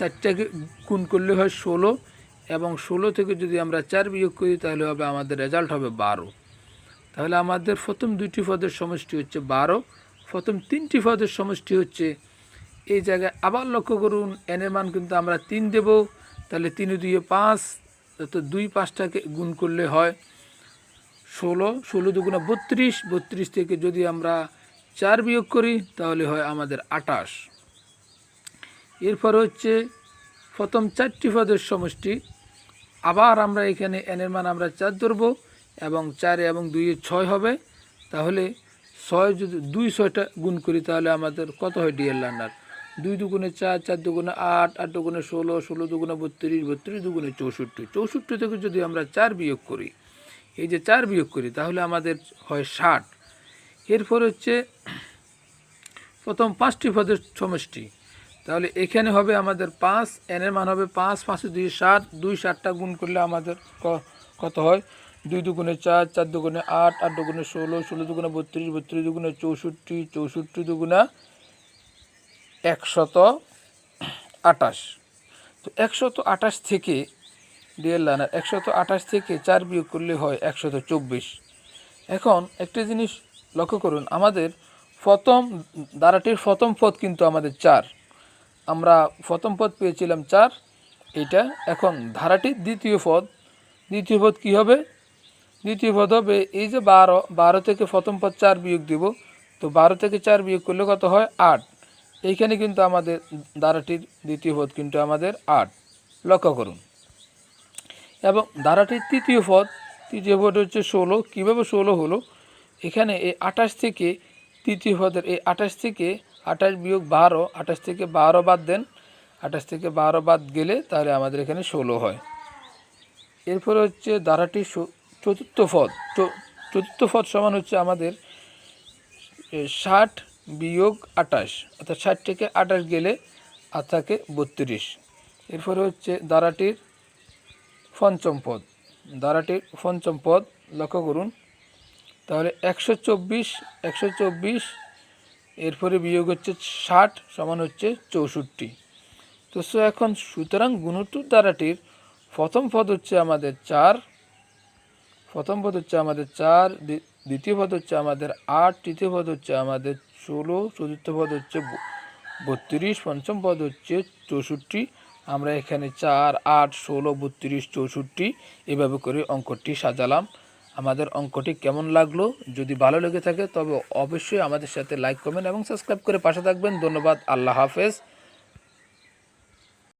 চারটাকে গুণ করলে হয় ষোলো এবং ষোলো থেকে যদি আমরা চার বিয়োগ করি, তাহলে হবে আমাদের রেজাল্ট হবে বারো। তাহলে আমাদের প্রথম দুইটি পদের সমষ্টি হচ্ছে বারো। প্রথম তিনটি পদের সমষ্টি হচ্ছে এই জায়গায়। আবার লক্ষ্য করুন এনের মান কিন্তু আমরা তিন দেব। তাহলে তিনে দুইয়ে পাঁচ, তো দুই পাঁচটাকে গুণ করলে হয় ষোলো। ষোলো দুগুণা বত্রিশ বত্রিশ থেকে যদি আমরা চার বিয়োগ করি, তাহলে হয় আমাদের আটাশ এরপর হচ্ছে প্রথম চারটি পদের সমষ্টি। আবার আমরা এখানে এনের মান আমরা চার ধরবো এবং চারে এবং দুইয়ে ছয় হবে। তাহলে ছয় যদি দুই ছয়টা গুণ করি তাহলে আমাদের কত হয় ডিএল রান্নার দুই দুগুণে চার চার দুগুণে আট আট দুগুণে ষোলো ষোলো দুগুণে বত্রিশ বত্রিশ দুগুণে চৌষট্টি। চৌষট্টি থেকে যদি আমরা চার বিয়োগ করি, এই যে চার বিয়োগ করি, তাহলে আমাদের হয় ষাট। এরপর হচ্ছে প্রথম পাঁচটি পদের সমষ্টি। তাহলে এখানে হবে আমাদের পাঁচ এনের মান হবে পাঁচ, পাঁচে, দুই, সাত, দুই, সাতটা গুণ করলে আমাদের কত হয়? দুই দুগুণে চার চার দুগুণে আট আট দুগুণে ষোলো ষোলো দুগুণে বত্রিশ বত্রিশ দুগুণে চৌষট্টি চৌষট্টি দুগুণা একশত আটাশ তো একশত আটাশ থেকে ডিএল লাইনার একশত আঠাশ থেকে চার বিয়োগ করলে হয় একশত চব্বিশ। এখন একটা জিনিস লক্ষ্য করুন, আমাদের প্রথম দ্বারাটির প্রথম পদ কিন্তু আমাদের চার। আমরা প্রথম পদ পেয়েছিলাম চার, এটা এখন ধারাটির দ্বিতীয় পদ। দ্বিতীয় পদ কী হবে? দ্বিতীয় পদ হবে এই যে বারো বারো থেকে প্রথম পদ চার বিয়োগ দিব। তো বারো থেকে চার বিয়োগ করলে কত হয়? আট। এইখানে কিন্তু আমাদের ধারাটির দ্বিতীয় পদ কিন্তু আমাদের আট। লক্ষ্য করুন। এবং ধারাটির তৃতীয় পদ তৃতীয় পদ হচ্ছে ষোলো। কীভাবে ষোলো হলো? এখানে এই আঠাশ থেকে, তৃতীয় পদের এই আঠাশ থেকে আঠাশ বিয়োগ বারো, আঠাশ থেকে বারো বাদ দেন। আঠাশ থেকে বারো বাদ গেলে তাহলে আমাদের এখানে ষোলো হয়। এরপরে হচ্ছে ধারাটির স- চতুর্থ পদ। চতুর্থ পদ সমান হচ্ছে আমাদের ষাট বিয়োগ আঠাশ। অর্থাৎ ষাট থেকে আঠাশ গেলে আর থাকে বত্রিশ। এরপরে হচ্ছে ধারাটির পঞ্চম পদ। ধারাটির পঞ্চম পদ লক্ষ্য করুন। তাহলে একশো চব্বিশ একশো চব্বিশ এরপরে বিয়োগ হচ্ছে ষাট সমান হচ্ছে চৌষট্টি। তো সো এখন সুতরাং গুণোত্তর ধারাটির প্রথম পদ হচ্ছে আমাদের চার, প্রথম পদ হচ্ছে আমাদের চার, দ্বি- দ্বিতীয় পদ হচ্ছে আমাদের আট, তৃতীয় পদ হচ্ছে আমাদের ষোলো, চতুর্থ পদ হচ্ছে বত্রিশ, পঞ্চম পদ হচ্ছে চৌষট্টি। আমরা এখানে চার, আট, ষোলো, বত্রিশ, চৌষট্টি এভাবে করে অঙ্কটি সাজালাম। আমাদের অঙ্কটি কেমন লাগল? যদি ভালো লেগে থাকে, তবে অবশ্যই আমাদের সাথে লাইক কমেন্ট এবং সাবস্ক্রাইব করে পাশে থাকবেন। ধন্যবাদ, আল্লাহ হাফেজ।